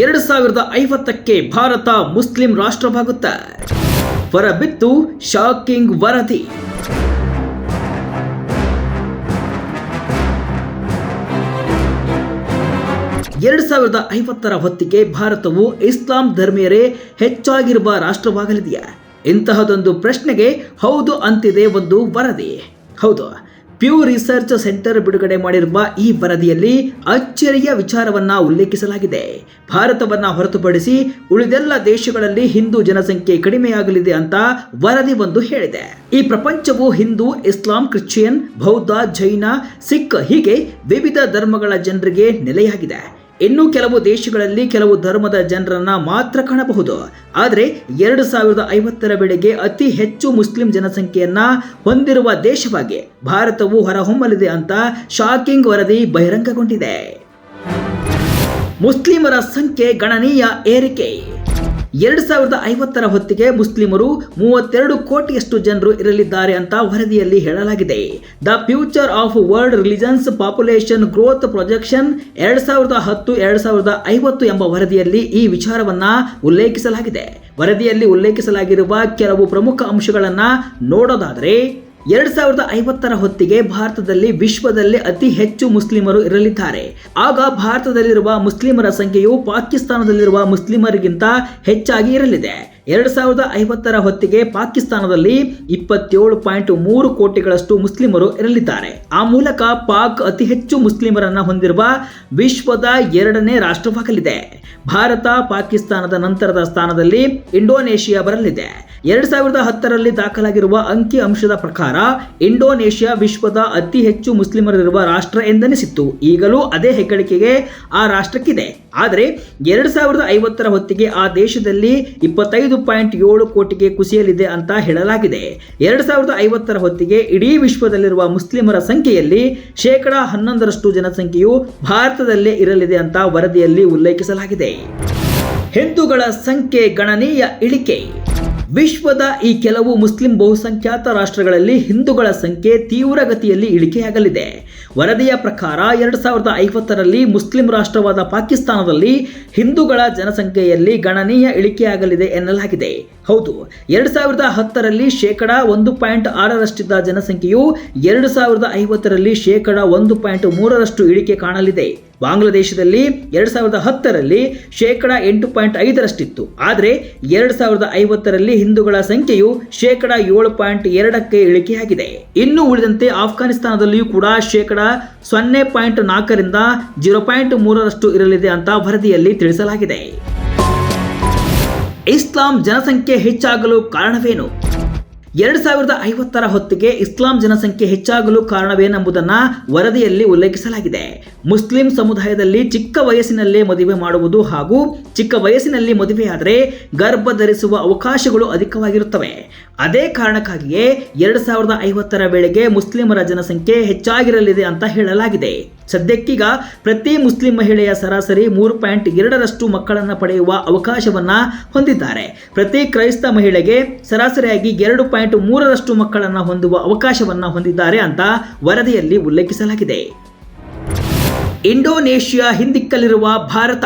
ಎರಡು ಸಾವಿರದ ಐವತ್ತಕ್ಕೆ ಭಾರತ ಮುಸ್ಲಿಂ ರಾಷ್ಟ್ರವಾಗುತ್ತೆ. ಹೊರಬಿತ್ತು ಶಾಕಿಂಗ್ ವರದಿ. ಎರಡು ಸಾವಿರದ ಐವತ್ತರ ಹೊತ್ತಿಗೆ ಭಾರತವು ಇಸ್ಲಾಂ ಧರ್ಮೀಯರೇ ಹೆಚ್ಚಾಗಿರುವ ರಾಷ್ಟ್ರವಾಗಲಿದೆಯಾ? ಇಂತಹದೊಂದು ಪ್ರಶ್ನೆಗೆ ಹೌದು ಅಂತಿದೆ ಒಂದು ವರದಿ. ಹೌದು. ಪ್ಯೂ ರಿಸರ್ಚ್ ಸೆಂಟರ್ ಬಿಡುಗಡೆ ಮಾಡಿರುವ ಈ ವರದಿಯಲ್ಲಿ ಅಚ್ಚರಿಯ ವಿಚಾರವನ್ನ ಉಲ್ಲೇಖಿಸಲಾಗಿದೆ. ಭಾರತವನ್ನ ಹೊರತುಪಡಿಸಿ ಉಳಿದೆಲ್ಲ ದೇಶಗಳಲ್ಲಿ ಹಿಂದೂ ಜನಸಂಖ್ಯೆ ಕಡಿಮೆಯಾಗಲಿದೆ ಅಂತ ವರದಿ ಒಂದು ಹೇಳಿದೆ. ಈ ಪ್ರಪಂಚವು ಹಿಂದೂ, ಇಸ್ಲಾಂ, ಕ್ರಿಶ್ಚಿಯನ್, ಬೌದ್ಧ, ಜೈನ, ಸಿಖ್ ಹೀಗೆ ವಿವಿಧ ಧರ್ಮಗಳ ಜನರಿಗೆ ನೆಲೆಯಾಗಿದೆ. ಇನ್ನು ಕೆಲವು ದೇಶಗಳಲ್ಲಿ ಕೆಲವು ಧರ್ಮದ ಜನರನ್ನ ಮಾತ್ರ ಕಾಣಬಹುದು. ಆದರೆ ಎರಡು ಸಾವಿರದ ಐವತ್ತರ ವೇಳೆಗೆ ಅತಿ ಹೆಚ್ಚು ಮುಸ್ಲಿಂ ಜನಸಂಖ್ಯೆಯನ್ನ ಹೊಂದಿರುವ ದೇಶವಾಗಿ ಭಾರತವು ಹೊರಹೊಮ್ಮಲಿದೆ ಅಂತ ಶಾಕಿಂಗ್ ವರದಿ ಬಹಿರಂಗಗೊಂಡಿದೆ. ಮುಸ್ಲಿಮರ ಸಂಖ್ಯೆ ಗಣನೀಯ ಏರಿಕೆ. ಎರಡು ಸಾವಿರದ ಐವತ್ತರ ಹೊತ್ತಿಗೆ ಮುಸ್ಲಿಮರು ಮೂವತ್ತೆರಡು ಕೋಟಿಯಷ್ಟು ಜನರು ಇರಲಿದ್ದಾರೆ ಅಂತ ವರದಿಯಲ್ಲಿ ಹೇಳಲಾಗಿದೆ. The future of world religions population growth projection ಎರಡು ಸಾವಿರದ ಹತ್ತು, ಎರಡು ಸಾವಿರದ ಐವತ್ತು ಎಂಬ ವರದಿಯಲ್ಲಿ ಈ ವಿಚಾರವನ್ನ ಉಲ್ಲೇಖಿಸಲಾಗಿದೆ. ವರದಿಯಲ್ಲಿ ಉಲ್ಲೇಖಿಸಲಾಗಿರುವ ಕೆಲವು ಪ್ರಮುಖ ಅಂಶಗಳನ್ನು ನೋಡೋದಾದರೆ ಎರಡ್ ಸಾವಿರದ ಐವತ್ತರ ಹೊತ್ತಿಗೆ ಭಾರತದಲ್ಲಿ ವಿಶ್ವದಲ್ಲಿ ಅತಿ ಹೆಚ್ಚು ಮುಸ್ಲಿಮರು ಇರಲಿದ್ದಾರೆ. ಆಗ ಭಾರತದಲ್ಲಿರುವ ಮುಸ್ಲಿಮರ ಸಂಖ್ಯೆಯು ಪಾಕಿಸ್ತಾನದಲ್ಲಿರುವ ಮುಸ್ಲಿಮರಿಗಿಂತ ಹೆಚ್ಚಾಗಿ ಇರಲಿದೆ. ಎರಡ್ ಸಾವಿರದ ಐವತ್ತರ ಹೊತ್ತಿಗೆ ಪಾಕಿಸ್ತಾನದಲ್ಲಿ ಇಪ್ಪತ್ತೇಳು ಪಾಯಿಂಟ್ ಮೂರು ಕೋಟಿಗಳಷ್ಟು ಮುಸ್ಲಿಮರು ಇರಲಿದ್ದಾರೆ. ಆ ಮೂಲಕ ಪಾಕ್ ಅತಿ ಹೆಚ್ಚು ಮುಸ್ಲಿಮರನ್ನ ಹೊಂದಿರುವ ವಿಶ್ವದ ಎರಡನೇ ರಾಷ್ಟ್ರವಾಗಲಿದೆ. ಭಾರತ ಪಾಕಿಸ್ತಾನದ ನಂತರದ ಸ್ಥಾನದಲ್ಲಿ ಇಂಡೋನೇಷಿಯಾ ಬರಲಿದೆ. ಎರಡು ಸಾವಿರದ ಹತ್ತರಲ್ಲಿ ದಾಖಲಾಗಿರುವ ಅಂಕಿ ಅಂಶದ ಪ್ರಕಾರ ಇಂಡೋನೇಷ್ಯಾ ವಿಶ್ವದ ಅತಿ ಹೆಚ್ಚು ಮುಸ್ಲಿಮರಿರುವ ರಾಷ್ಟ್ರ ಎಂದೆನಿಸಿತ್ತು. ಈಗಲೂ ಅದೇ ಹೆಗ್ಗಳಿಕೆಗೆ ಆ ರಾಷ್ಟ್ರಕ್ಕಿದೆ. ಆದರೆ ಎರಡು ಸಾವಿರದ ಐವತ್ತರ ಹೊತ್ತಿಗೆ ಆ ದೇಶದಲ್ಲಿ ಇಪ್ಪತ್ತೈದು ಪಾಯಿಂಟ್ ಏಳು ಕೋಟಿಗೆ ಕುಸಿಯಲಿದೆ ಅಂತ ಹೇಳಲಾಗಿದೆ. ಎರಡು ಸಾವಿರದ ಐವತ್ತರ ಹೊತ್ತಿಗೆ ಇಡೀ ವಿಶ್ವದಲ್ಲಿರುವ ಮುಸ್ಲಿಮರ ಸಂಖ್ಯೆಯಲ್ಲಿ ಶೇಕಡ ಹನ್ನೊಂದರಷ್ಟು ಜನಸಂಖ್ಯೆಯು ಭಾರತದಲ್ಲೇ ಇರಲಿದೆ ಅಂತ ವರದಿಯಲ್ಲಿ ಉಲ್ಲೇಖಿಸಲಾಗಿದೆ. ಹಿಂದೂಗಳ ಸಂಖ್ಯೆ ಗಣನೀಯ ಇಳಿಕೆ. ವಿಶ್ವದ ಈ ಕೆಲವು ಮುಸ್ಲಿಂ ಬಹುಸಂಖ್ಯಾತ ರಾಷ್ಟ್ರಗಳಲ್ಲಿ ಹಿಂದೂಗಳ ಸಂಖ್ಯೆ ತೀವ್ರಗತಿಯಲ್ಲಿ ಇಳಿಕೆಯಾಗಲಿದೆ. ವರದಿಯ ಪ್ರಕಾರ ಎರಡು ಸಾವಿರದ ಐವತ್ತರಲ್ಲಿ ಮುಸ್ಲಿಂ ರಾಷ್ಟ್ರವಾದ ಪಾಕಿಸ್ತಾನದಲ್ಲಿ ಹಿಂದೂಗಳ ಜನಸಂಖ್ಯೆಯಲ್ಲಿ ಗಣನೀಯ ಇಳಿಕೆಯಾಗಲಿದೆ ಎನ್ನಲಾಗಿದೆ. ಹೌದು, ಎರಡು ಸಾವಿರದ ಹತ್ತರಲ್ಲಿ ಶೇಕಡ ಒಂದು ಪಾಯಿಂಟ್ ಆರರಷ್ಟಿದ್ದ ಜನಸಂಖ್ಯೆಯು ಎರಡು ಸಾವಿರದ ಐವತ್ತರಲ್ಲಿ ಶೇಕಡ ಒಂದು ಪಾಯಿಂಟ್ ಮೂರರಷ್ಟು ಇಳಿಕೆ ಕಾಣಲಿದೆ. ಬಾಂಗ್ಲಾದೇಶದಲ್ಲಿ ಎರಡು ಸಾವಿರದ ಹತ್ತರಲ್ಲಿ ಶೇಕಡ ಎಂಟು ಪಾಯಿಂಟ್ ಐದರಷ್ಟಿತ್ತು. ಆದರೆ ಎರಡು ಸಾವಿರದ ಐವತ್ತರಲ್ಲಿ ಹಿಂದೂಗಳ ಸಂಖ್ಯೆಯು ಶೇಕಡ ಏಳು ಪಾಯಿಂಟ್ ಎರಡಕ್ಕೆ ಇಳಿಕೆಯಾಗಿದೆ. ಇನ್ನು ಉಳಿದಂತೆ ಆಫ್ಘಾನಿಸ್ತಾನದಲ್ಲಿಯೂ ಕೂಡ ಶೇಕಡ ಸೊನ್ನೆ ಪಾಯಿಂಟ್ ನಾಲ್ಕರಿಂದ ಜೀರೋ ಪಾಯಿಂಟ್ ಮೂರರಷ್ಟು ಇರಲಿದೆ ಅಂತ ವರದಿಯಲ್ಲಿ ತಿಳಿಸಲಾಗಿದೆ. ಇಸ್ಲಾಂ ಜನಸಂಖ್ಯೆ ಹೆಚ್ಚಾಗಲು ಕಾರಣವೇನು? ಎರಡು ಸಾವಿರದ ಐವತ್ತರ ಹೊತ್ತಿಗೆ ಇಸ್ಲಾಂ ಜನಸಂಖ್ಯೆ ಹೆಚ್ಚಾಗಲು ಕಾರಣವೇನೆಂಬುದನ್ನು ವರದಿಯಲ್ಲಿ ಉಲ್ಲೇಖಿಸಲಾಗಿದೆ. ಮುಸ್ಲಿಂ ಸಮುದಾಯದಲ್ಲಿ ಚಿಕ್ಕ ವಯಸ್ಸಿನಲ್ಲೇ ಮದುವೆ ಮಾಡುವುದು ಹಾಗೂ ಚಿಕ್ಕ ವಯಸ್ಸಿನಲ್ಲಿ ಮದುವೆಯಾದರೆ ಗರ್ಭ ಧರಿಸುವ ಅವಕಾಶಗಳು ಅಧಿಕವಾಗಿರುತ್ತವೆ. ಅದೇ ಕಾರಣಕ್ಕಾಗಿಯೇ ಎರಡು ಸಾವಿರದ ಐವತ್ತರ ವೇಳೆಗೆ ಮುಸ್ಲಿಮರ ಜನಸಂಖ್ಯೆ ಹೆಚ್ಚಾಗಿರಲಿದೆ ಅಂತ ಹೇಳಲಾಗಿದೆ. ಸದ್ಯಕ್ಕೀಗ ಪ್ರತಿ ಮುಸ್ಲಿಂ ಮಹಿಳೆಯ ಸರಾಸರಿ ಮೂರು ಪಾಯಿಂಟ್ ಎರಡರಷ್ಟು ಮಕ್ಕಳನ್ನು ಪಡೆಯುವ ಅವಕಾಶವನ್ನು ಹೊಂದಿದ್ದಾರೆ. ಪ್ರತಿ ಕ್ರೈಸ್ತ ಮಹಿಳೆಗೆ ಸರಾಸರಿಯಾಗಿ ಎರಡು ಪಾಯಿಂಟ್ ಮೂರರಷ್ಟು ಮಕ್ಕಳನ್ನು ಹೊಂದುವ ಅವಕಾಶವನ್ನು ಹೊಂದಿದ್ದಾರೆ ಅಂತ ವರದಿಯಲ್ಲಿ ಉಲ್ಲೇಖಿಸಲಾಗಿದೆ. ಇಂಡೋನೇಷ್ಯಾ ಹಿಂದಿಕ್ಕಲಿರುವ ಭಾರತ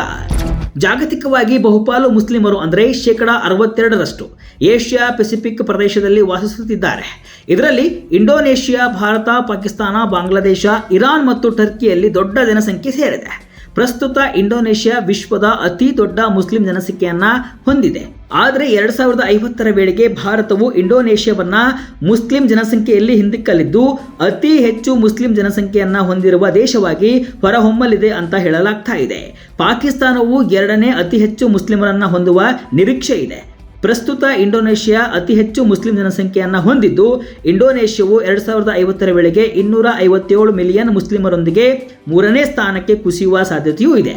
ಜಾಗತಿಕವಾಗಿ ಬಹುಪಾಲು ಮುಸ್ಲಿಮರು ಅಂದರೆ ಶೇಕಡ ಅರವತ್ತೆರಡರಷ್ಟು ಏಷ್ಯಾ ಪೆಸಿಫಿಕ್ ಪ್ರದೇಶದಲ್ಲಿ ವಾಸಿಸುತ್ತಿದ್ದಾರೆ. ಇದರಲ್ಲಿ ಇಂಡೋನೇಷ್ಯಾ, ಭಾರತ, ಪಾಕಿಸ್ತಾನ, ಬಾಂಗ್ಲಾದೇಶ, ಇರಾನ್ ಮತ್ತು ಟರ್ಕಿಯಲ್ಲಿ ದೊಡ್ಡ ಜನಸಂಖ್ಯೆ ಸೇರಿದೆ. ಪ್ರಸ್ತುತ ಇಂಡೋನೇಷ್ಯಾ ವಿಶ್ವದ ಅತಿ ದೊಡ್ಡ ಮುಸ್ಲಿಂ ಜನಸಂಖ್ಯೆಯನ್ನು ಹೊಂದಿದೆ. ಆದರೆ ಎರಡ್ ಸಾವಿರದ ಐವತ್ತರ ವೇಳೆಗೆ ಭಾರತವು ಇಂಡೋನೇಷ್ಯಾವನ್ನ ಮುಸ್ಲಿಂ ಜನಸಂಖ್ಯೆಯಲ್ಲಿ ಹಿಂದಿಕ್ಕಲಿದ್ದು, ಅತಿ ಹೆಚ್ಚು ಮುಸ್ಲಿಂ ಜನಸಂಖ್ಯೆಯನ್ನು ಹೊಂದಿರುವ ದೇಶವಾಗಿ ಹೊರಹೊಮ್ಮಲಿದೆ ಅಂತ ಹೇಳಲಾಗ್ತಾ ಇದೆ. ಪಾಕಿಸ್ತಾನವು ಎರಡನೇ ಅತಿ ಹೆಚ್ಚು ಮುಸ್ಲಿಮರನ್ನ ಹೊಂದುವ ನಿರೀಕ್ಷೆ ಇದೆ. ಪ್ರಸ್ತುತ ಇಂಡೋನೇಷ್ಯಾ ಅತಿ ಹೆಚ್ಚು ಮುಸ್ಲಿಂ ಜನಸಂಖ್ಯೆಯನ್ನು ಹೊಂದಿದ್ದು, ಇಂಡೋನೇಷ್ಯಾವು ಎರಡು ಸಾವಿರದ ಐವತ್ತರ ವೇಳೆಗೆ ಇನ್ನೂರ ಐವತ್ತೇಳು ಮಿಲಿಯನ್ ಮುಸ್ಲಿಮರೊಂದಿಗೆ ಮೂರನೇ ಸ್ಥಾನಕ್ಕೆ ಕುಸಿಯುವ ಸಾಧ್ಯತೆಯೂ ಇದೆ.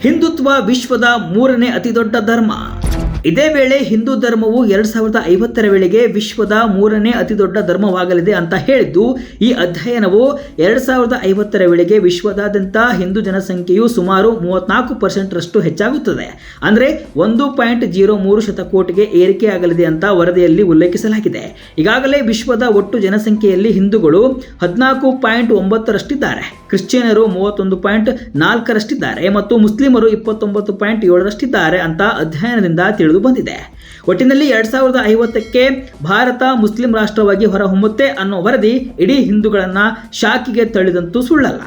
ಹಿಂದುತ್ವ ವಿಶ್ವದ ಮೂರನೇ ಅತಿದೊಡ್ಡ ಧರ್ಮ. ಇದೇ ವೇಳೆ ಹಿಂದೂ ಧರ್ಮವು ಎರಡ್ ಸಾವಿರದ ಐವತ್ತರ ವೇಳೆಗೆ ವಿಶ್ವದ ಮೂರನೇ ಅತಿದೊಡ್ಡ ಧರ್ಮವಾಗಲಿದೆ ಅಂತ ಹೇಳಿದ್ದು, ಈ ಅಧ್ಯಯನವು ಎರಡ್ ಸಾವಿರದ ಐವತ್ತರ ವೇಳೆಗೆ ವಿಶ್ವದಾದ್ಯಂತ ಹಿಂದೂ ಜನಸಂಖ್ಯೆಯು ಸುಮಾರು ಮೂವತ್ನಾಲ್ಕು ಪರ್ಸೆಂಟ್ ರಷ್ಟು ಹೆಚ್ಚಾಗುತ್ತದೆ. ಅಂದ್ರೆ ಒಂದು ಪಾಯಿಂಟ್ ಜೀರೋ ಮೂರು ಶತಕೋಟಿಗೆ ಏರಿಕೆಯಾಗಲಿದೆ ಅಂತ ವರದಿಯಲ್ಲಿ ಉಲ್ಲೇಖಿಸಲಾಗಿದೆ. ಈಗಾಗಲೇ ವಿಶ್ವದ ಒಟ್ಟು ಜನಸಂಖ್ಯೆಯಲ್ಲಿ ಹಿಂದೂಗಳು ಹದಿನಾಲ್ಕು ಪಾಯಿಂಟ್ ಒಂಬತ್ತರಷ್ಟಿದ್ದಾರೆ ಕ್ರಿಶ್ಚಿಯನರು ಮೂವತ್ತೊಂದು ಪಾಯಿಂಟ್ ನಾಲ್ಕರಷ್ಟಿದ್ದಾರೆ ಮತ್ತು ಮುಸ್ಲಿಮರು ಇಪ್ಪತ್ತೊಂಬತ್ತು ಪಾಯಿಂಟ್ ಏಳರಷ್ಟಿದ್ದಾರೆ ಅಂತ ಅಧ್ಯಯನದಿಂದ ತಿಳಿದು ಬಂದಿದೆ. ಒಟ್ಟಿನಲ್ಲಿ ಎರಡ್ ಸಾವಿರದ ಐವತ್ತಕ್ಕೆ ಭಾರತ ಮುಸ್ಲಿಂ ರಾಷ್ಟ್ರವಾಗಿ ಹೊರಹೊಮ್ಮುತ್ತೆ ಅನ್ನೋ ವರದಿ ಇಡೀ ಹಿಂದೂಗಳನ್ನ ಶಾಕಿಗೆ ತಳ್ಳಿದಂತೂ ಸುಳ್ಳಲ್ಲ.